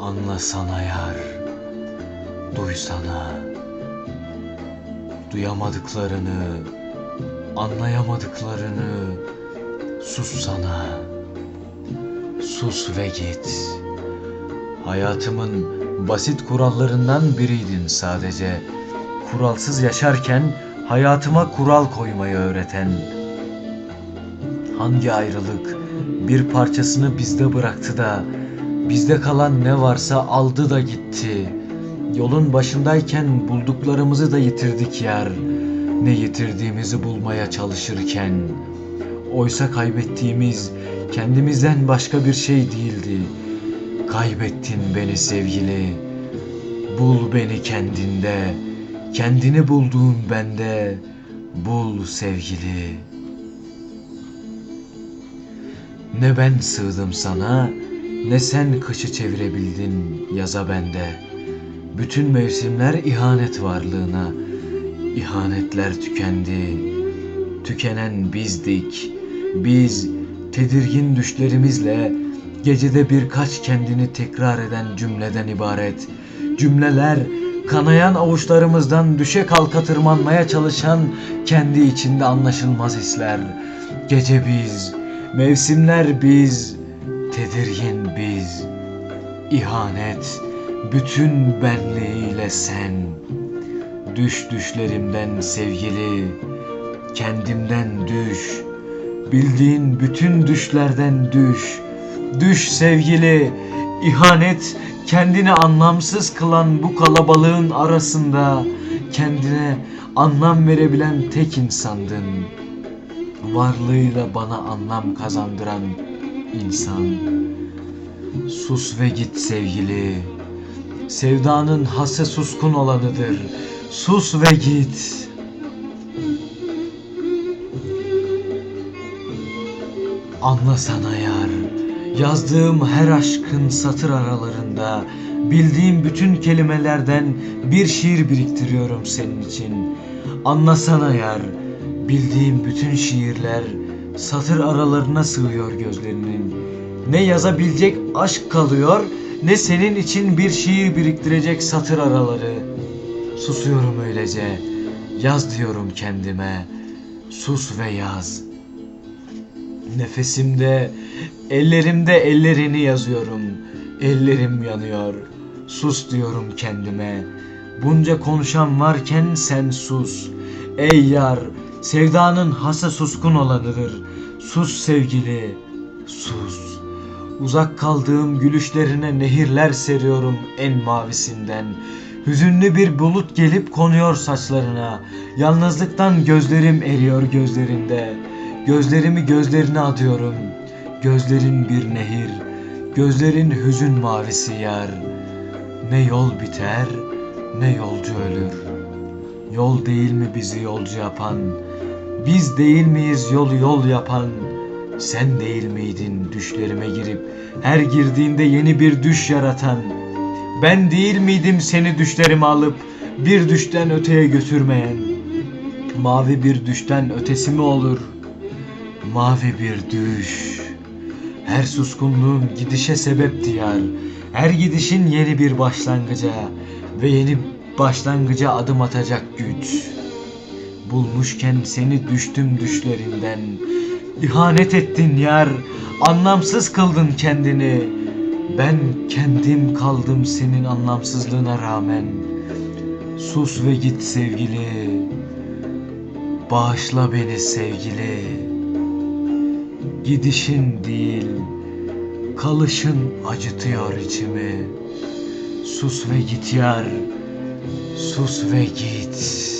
Anlasana yar, duysana. Duyamadıklarını, anlayamadıklarını sussana. Sus ve git. Hayatımın basit kurallarından biriydin sadece. Kuralsız yaşarken hayatıma kural koymayı öğreten. Hangi ayrılık bir parçasını bizde bıraktı da bizde kalan ne varsa aldı da gitti. Yolun başındayken bulduklarımızı da yitirdik yer. Ne yitirdiğimizi bulmaya çalışırken. Oysa kaybettiğimiz kendimizden başka bir şey değildi. Kaybettin beni sevgili. Bul beni kendinde. Kendini bulduğun bende. Bul sevgili. Ne ben sığdım sana, ne sen kışı çevirebildin yaza bende. Bütün mevsimler ihanet varlığına, ihanetler tükendi. Tükenen bizdik, biz tedirgin düşlerimizle gecede birkaç kendini tekrar eden cümleden ibaret. Cümleler kanayan avuçlarımızdan düşe kalka tırmanmaya çalışan kendi içinde anlaşılmaz hisler. Gece biz, mevsimler biz, tedirgin biz. İhanet bütün benliğiyle sen. Düş düşlerimden sevgili, kendimden düş. Bildiğin bütün düşlerden düş. Düş sevgili, ihanet kendini anlamsız kılan bu kalabalığın arasında kendine anlam verebilen tek insandın. Varlığıyla bana anlam kazandıran insan. Sus ve git sevgili. Sevdanın hası suskun olanıdır. Sus ve git. Anlasana yar. Yazdığım her aşkın satır aralarında bildiğim bütün kelimelerden bir şiir biriktiriyorum senin için. Anlasana yar. Bildiğim bütün şiirler satır aralarına sığıyor gözlerinin. Ne yazabilecek aşk kalıyor ne senin için bir şiir biriktirecek satır araları. Susuyorum öylece. Yaz diyorum kendime. Sus ve yaz. Nefesimde, ellerimde ellerini yazıyorum. Ellerim yanıyor. Sus diyorum kendime. Bunca konuşan varken sen sus. Ey yar, sevdanın hası suskun olanıdır. Sus sevgili, sus. Uzak kaldığım gülüşlerine nehirler seriyorum en mavisinden. Hüzünlü bir bulut gelip konuyor saçlarına. Yalnızlıktan gözlerim eriyor gözlerinde. Gözlerimi gözlerine atıyorum. Gözlerin bir nehir, gözlerin hüzün mavisi yar. Ne yol biter, ne yolcu ölür. Yol değil mi bizi yolcu yapan? Biz değil miyiz yolu yol yapan? Sen değil miydin düşlerime girip her girdiğinde yeni bir düş yaratan? Ben değil miydim seni düşlerime alıp bir düşten öteye götürmeyen? Mavi bir düşten ötesi mi olur? Mavi bir düş. Her suskunluğun gidişe sebep diyar. Her gidişin yeni bir başlangıca ve yeni başlangıca adım atacak güç. Bulmuşken seni düştüm düşlerinden. İhanet ettin yar, anlamsız kıldın kendini. Ben kendim kaldım senin anlamsızlığına rağmen. Sus ve git sevgili. Bağışla beni sevgili. Gidişin değil, kalışın acıtıyor içimi. Sus ve git yar, sus ve git.